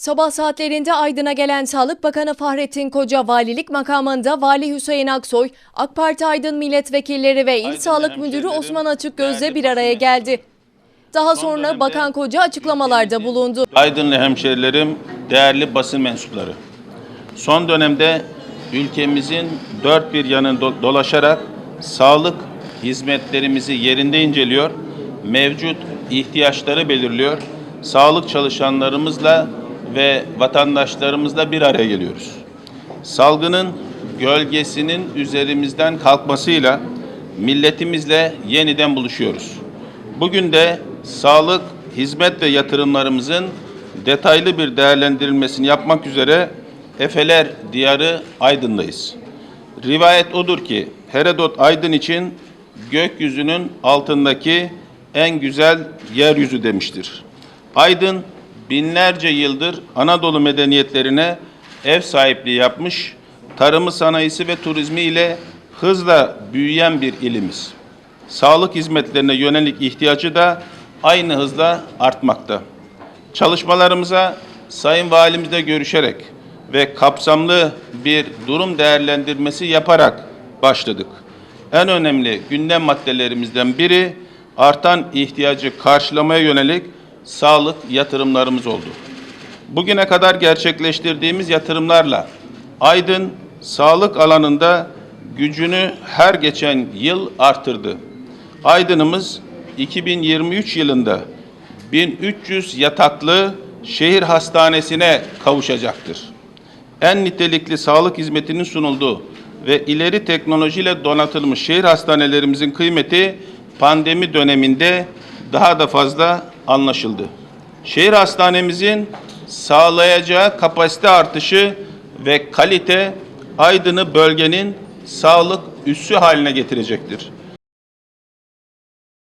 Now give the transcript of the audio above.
Sabah saatlerinde Aydın'a gelen Sağlık Bakanı Fahrettin Koca valilik makamında Vali Hüseyin Aksoy, AK Parti Aydın milletvekilleri ve İl Aydın Sağlık Müdürü Osman Açıkgöz'le bir araya geldi. Daha sonra Bakan Koca açıklamalarda bulundu. Aydınlı hemşerilerim, değerli basın mensupları. Son dönemde ülkemizin dört bir yanını do- dolaşarak sağlık hizmetlerimizi yerinde inceliyor, mevcut ihtiyaçları belirliyor. Sağlık çalışanlarımızla ve vatandaşlarımızla bir araya geliyoruz. Salgının gölgesinin üzerimizden kalkmasıyla milletimizle yeniden buluşuyoruz. Bugün de sağlık, hizmet ve yatırımlarımızın detaylı bir değerlendirilmesini yapmak üzere Efeler Diyarı Aydın'dayız. Rivayet odur ki Herodot Aydın için gökyüzünün altındaki en güzel yeryüzü demiştir. Aydın binlerce yıldır Anadolu medeniyetlerine ev sahipliği yapmış, tarımı, sanayisi ve turizmi ile hızla büyüyen bir ilimiz. Sağlık hizmetlerine yönelik ihtiyacı da aynı hızla artmakta. Çalışmalarımıza Sayın Valimizle görüşerek ve kapsamlı bir durum değerlendirmesi yaparak başladık. En önemli gündem maddelerimizden biri artan ihtiyacı karşılamaya yönelik sağlık yatırımlarımız oldu. Bugüne kadar gerçekleştirdiğimiz yatırımlarla Aydın sağlık alanında gücünü her geçen yıl artırdı. Aydın'ımız 2023 yılında 1300 yataklı şehir hastanesine kavuşacaktır. En nitelikli sağlık hizmetinin sunulduğu ve ileri teknolojiyle donatılmış şehir hastanelerimizin kıymeti pandemi döneminde daha da fazla anlaşıldı. Şehir hastanemizin sağlayacağı kapasite artışı ve kalite Aydın'ı bölgenin sağlık üssü haline getirecektir.